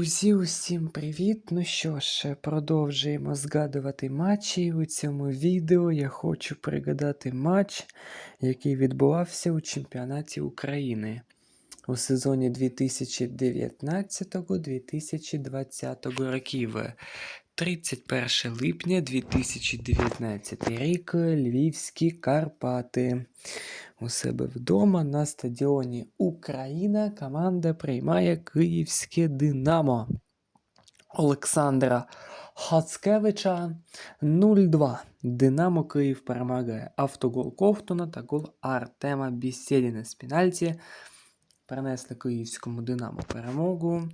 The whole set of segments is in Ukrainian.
Друзі, усім привіт! Ну що ж, продовжуємо згадувати матчі. У цьому відео я хочу пригадати матч, який відбувався у чемпіонаті України у сезоні 2019-2020 років. 31 липня 2019 рік Львівські Карпати. У себе вдома на стадіоні Україна команда приймає Київське Динамо Олександра Хацкевича 0-2. Динамо Київ перемагає автогол Ковтуна та гол Артема Бісєдіна з пенальті. Принесли київському Динамо перемогу.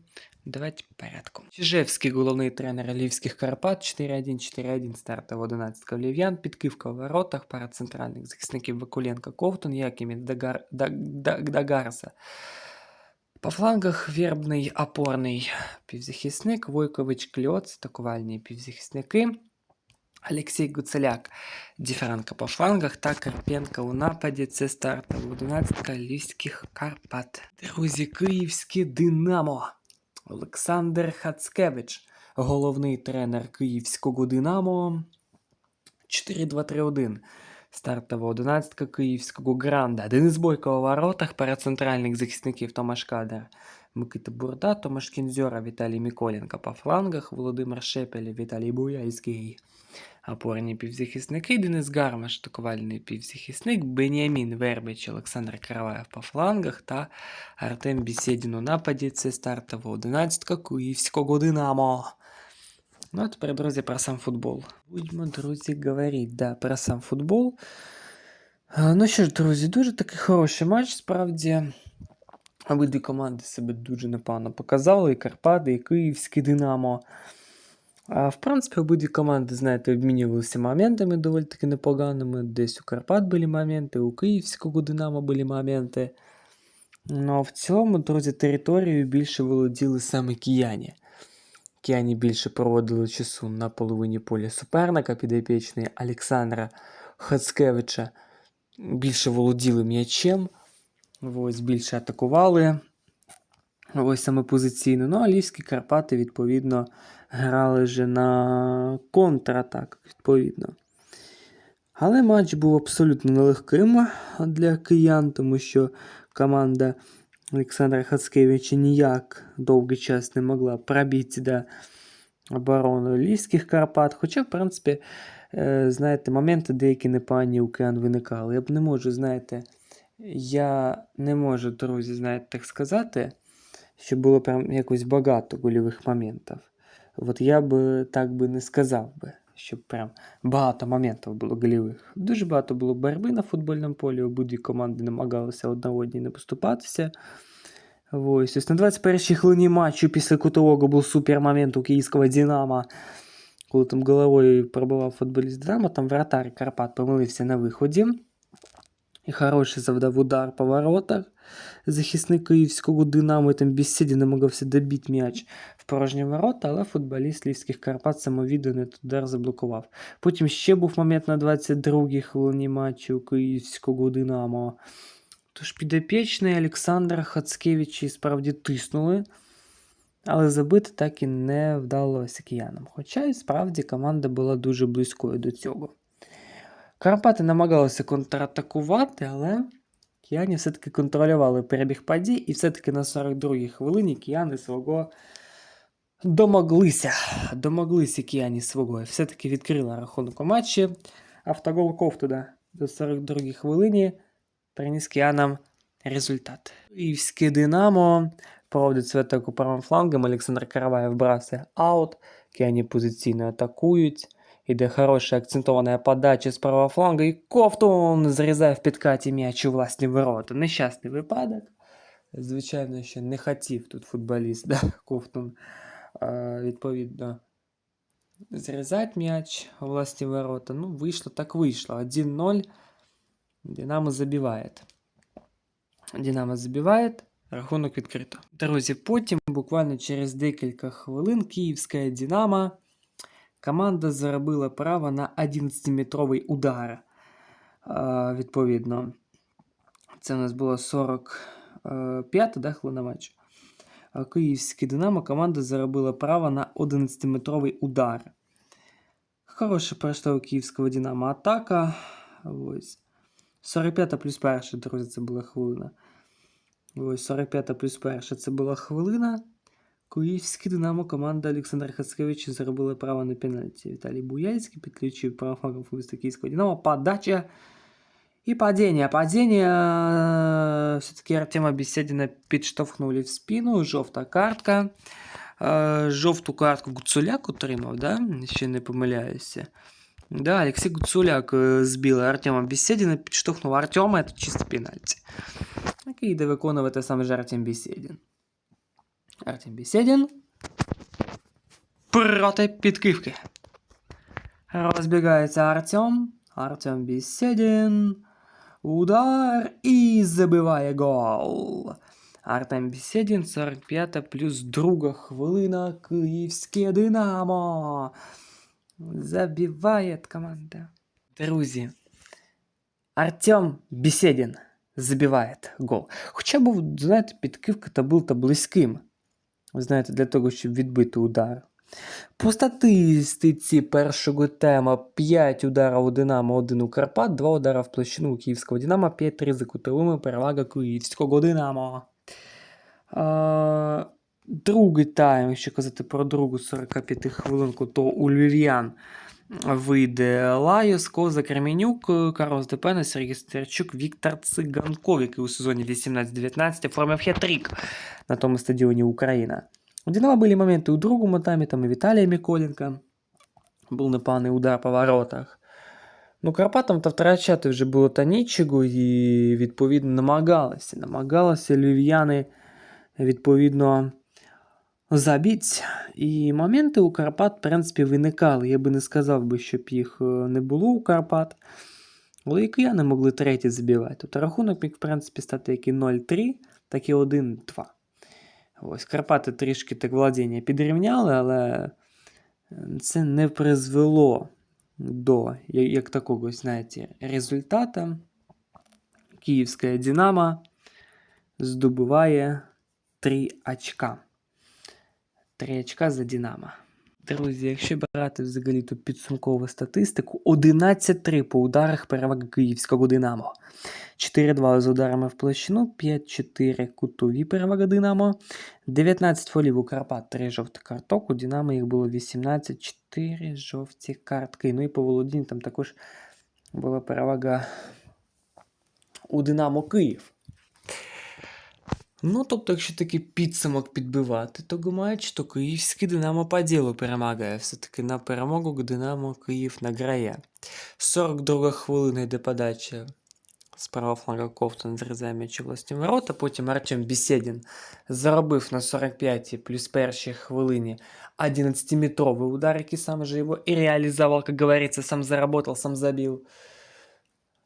Давайте по порядку. Чижевський головний тренер Львівських Карпат 4-1, 4-1, стартова 11 Лів'ян, підкивка в воротах, пара центральних захисників Вакуленко Ковтун, Якимін Дагар... Даг... Даг... Дагарса. По флангах Вербний опорний півзахисник, Войкович Кльоц, атакувальні півзахисники. Олексій Гуцеляк, Діфранко по флангах та Карпенко у нападі. Це стартова 11 Львівських Карпат. Друзі, Київське Динамо. Олександр Хацкевич, головний тренер Київського Динамо. 4-2-3-1. Стартова 11 Київського Гранда. Денис Бойко у воротах, пара центральних захисників Томаш Кадер. Микита Бурда, Томаш Кінзьора, Віталій Миколенко по флангах, Володимир Шепель, Віталій Буяйський. Опорні півзахисники Денис Гармаш, атакувальний півзахисник, Беніамін Вербич, Олександр Караваєв по флангах та Артем Бісєдін у нападі. Це стартова 11 Київського Динамо. Ну, а тепер, друзі, про сам футбол. Будьмо, друзі, говорити, да, про сам футбол. Ну що ж, друзі, дуже такий хороший матч, справді. Обидві команди себе дуже непогано показали, і Карпати, і Київське Динамо. В принципі, обидві команди, знаєте, обмінювалися моментами доволі таки непоганими. Десь у Карпат були моменти, у Київського Динамо були моменти. Ну, в цілому, друзі, територією більше володіли саме кияні. Кияні більше проводили часу на половині поля суперника підопічний Олександра Хацкевича. Більше володіли м'ячем, ось більше атакували. Ось саме позиційно. Ну, а Львівські Карпати, відповідно, грали вже на контратак, відповідно. Але матч був абсолютно нелегким для киян, тому що команда Олександра Хацкевича ніяк довгий час не могла пробити до оборони Львівських Карпат. Хоча, в принципі, е, знаєте, моменти деякі непогані у киян виникали. Я б не можу, знаєте, я не можу, друзі, знаєте, так сказати, що було прям якось багато гольових моментів. От я би так би не сказав би, щоб прям багато моментів було гольових. Дуже багато було боротьби на футбольному полі, обидві команди намагалися одна одній не поступатися. Ось, ось на 21-й хвилині матчу після кутового був супер момент у київського Динамо, коли там головою пробивав футболіст Динамо, там вратар Карпат помилився на виході. І хороший завдав удар по воротах. Захисник київського Динамо там Бісіді намагався добити м'яч в порожні ворота, але футболіст Львівських Карпат самовідданий удар заблокував. Потім ще був момент на 22-й хвилині матчу київського Динамо. Тож підопічний Олександра Хацкевича і справді тиснули, але забити так і не вдалося киянам. Хоча і справді команда була дуже близькою до цього. Карпати намагалися контратакувати, але кияні все-таки контролювали перебіг подій, і все-таки на 42-й хвилині кияни свого домоглися. Домоглися кияні свого. Все-таки відкрили рахунок у матчі. Автогол Ковтуда до 42-й хвилині приніс киянам результат. Київське Динамо проводить свою атаку правим флангом. Олександр Караваєв бросає аут. Кияні позиційно атакують. Іде хороша акцентована подача з правого флангу, і Ковтун зрізає в підкаті м'яч у власні ворота. Нещасний випадок. Звичайно, що не хотів тут футболіст, да, Ковтун, а, відповідно, зрізати м'яч у власні ворота. Ну, вийшло, так вийшло. 1-0. Динамо забиває. Динамо забиває. Рахунок відкрито. Друзі, потім, буквально через декілька хвилин, Київська Динамо команда заробила право на 11-метровий удар. Відповідно, це у нас було 45 да, хвилина матчу. а київське Динамо команда заробила право на 11-метровий удар. Хороша пройшла у київського Динамо атака. Ось. 45 плюс перша, друзі, це була хвилина. Ось 45 плюс перша це була хвилина. Київське Динамо команда Олександра Хацкевича заробила право на пенальті. Віталій Буяльський підключив правофлагом футболіста Київського Динамо. Подача и падение. Падение э, все-таки Артема Беседина підштовхнули в спину. Жовта картка. Е, Жовту картку Гуцуляк отримав, да? Ще не помиляюся. Да, Олексій Гуцуляк е, збив Артема Беседина, підштовхнув Артема, це чисто пенальті. Який йде виконувати саме ж Артем Беседин. Артем Беседин. Проти підкивки. Розбігається Артем. Артем Беседин. Удар і забиває гол. Артем Беседин, 45 плюс друга хвилина. Київське Динамо. Забиває команда. Друзі. Артем Беседин забиває гол. Хоча був, знаєте, підкивка та був та близьким. Ви знаєте, для того, щоб відбити удар. По статистиці першого тема 5 ударів у Динамо, 1 у Карпат, 2 удари в площину у Київського Динамо, 5-3 за кутовими перевага Київського Динамо. А, другий тайм, якщо казати про другу 45 хвилинку, то у Львів'ян вийде Лайос, Коза Кременюк, Карл Степена, Сергій Стерчук, Віктор Циганков, який у сезоні 18-19 оформив хет-трик на тому стадіоні Україна. У Динамо были моменты у другому таймі, там і Віталія Миколенка. Був непоганий удар по воротах. Ну, Карпатам та втрачати вже було та нічого, і відповідно намагалися. Намагалися львів'яни, відповідно, забити. І моменти у Карпат, в принципі, виникали. Я би не сказав би, щоб їх е, не було у Карпат. Але і кияни могли третій забивати. Тобто рахунок міг, в принципі, стати як і 0-3, так і 1-2. Ось Карпати трішки так владіння підрівняли, але це не призвело до як такого, знаєте, результата. Київська Динамо здобуває 3 очка. 3 очка за Динамо. Друзі, якщо брати взагалі тут підсумкову статистику, 11-3 по ударах перевага київського Динамо. 4-2 з ударами в площину, 5-4 кутові перевага Динамо, 19 фолів у Карпат, 3 жовтих карток, у Динамо їх було 18, 4 жовті картки. Ну і по володінню там також була перевага у Динамо Київ. Ну, тобто, якщо такий підсумок підбивати того матч, то київський Динамо по ділу перемагає. Все-таки на перемогу Динамо Київ награє. 42 хвилина йде подача з правого фланга Ковтун зрізає м'яч у власні ворота. Потім Артем Беседін заробив на 45-й плюс першій хвилині 11-метровий удар, який сам же його і реалізував, як говориться, сам заработав, сам забив.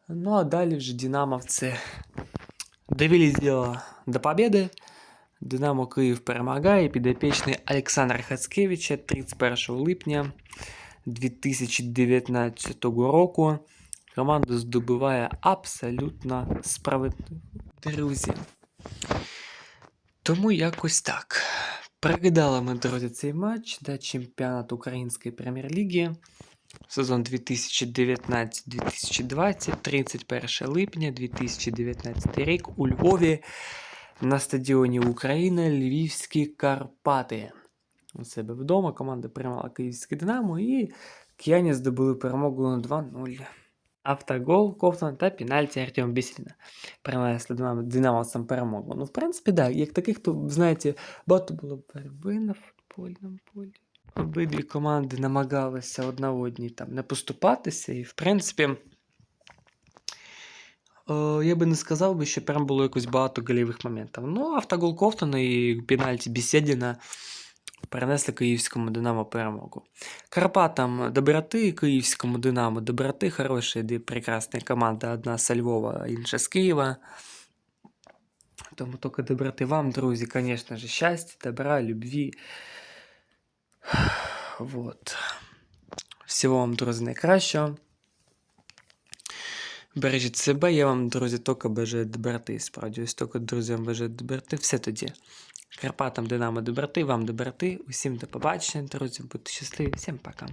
Ну, а далі вже Динамовці довели діло до победи. Динамо Київ перемагає. Підопічний Олександра Хацкевича 31 липня 2019 року. Команда здобуває абсолютно справедливо. Друзі. Тому якось так. Пригадали ми, друзі, цей матч да, чемпіонат Української прем'єр-ліги. Сезон 2019-2020, 31 липня 2019 рік у Львові на стадіоні України Львівські Карпати. У себе вдома команда приймала Київське Динамо і кияні здобули перемогу на 2-0. Автогол, Ковтун та пенальті Артема Бісеріна принесли динамовцям перемогу. Ну, в принципі, так, як таких, то, знаєте, багато було боротьби на футбольному полі. Обидві команди намагалися одна одній там не поступатися, і, в принципі, о, я би не сказав би, що прям було якось багато голівих моментів. Ну, автогол Ковтона і пенальті Бісєдіна перенесли київському Динамо перемогу. Карпатам доброти, київському Динамо доброти, хороша і прекрасна команда. Одна з Львова, інша з Києва. Тому тільки доброти вам, друзі, звісно ж, щастя, добра, любві. Вот. Всього вам, друзі, найкращого. Бережіть себе, я вам, друзі, тільки бажаю доброти. Справді, ось тільки друзям бажаю доброти. Все тоді. Карпатам Динамо доброти, вам доброти. Усім до побачення, друзі. Будьте щасливі. Всім пока.